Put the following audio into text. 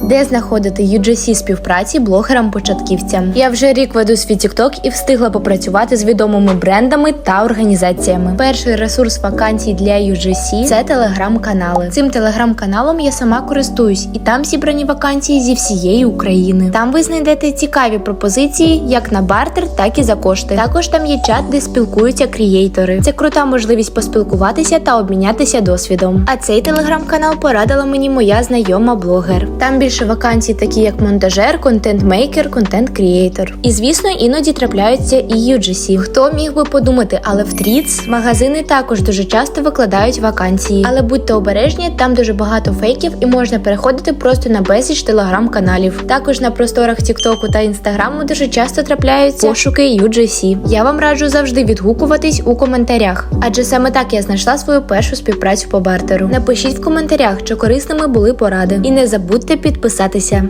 Де знаходити UGC співпраці блогерам-початківцям? Я вже рік веду свій TikTok і встигла попрацювати з відомими брендами та організаціями. Перший ресурс вакансій для UGC – це телеграм-канали. Цим телеграм-каналом я сама користуюсь, і там зібрані вакансії зі всієї України. Там ви знайдете цікаві пропозиції як на бартер, так і за кошти. Також там є чат, де спілкуються крієйтори. Це крута можливість поспілкуватися та обмінятися досвідом. А цей телеграм-канал порадила мені моя знайома блогер. Там більше вакансій, такі як монтажер, контент-мейкер, контент-крієйтор. І звісно, іноді трапляються і UGC. Хто міг би подумати, але в Тріц магазини також дуже часто викладають вакансії. Але будьте обережні, там дуже багато фейків і можна переходити просто на безліч телеграм-каналів. Також на просторах Тіктоку та Інстаграму дуже часто трапляються пошуки UGC. Я вам раджу завжди відгукуватись у коментарях, адже саме так я знайшла свою першу співпрацю по бартеру. Напишіть в коментарях, чи корисними були поради, і не забудьте підписатися.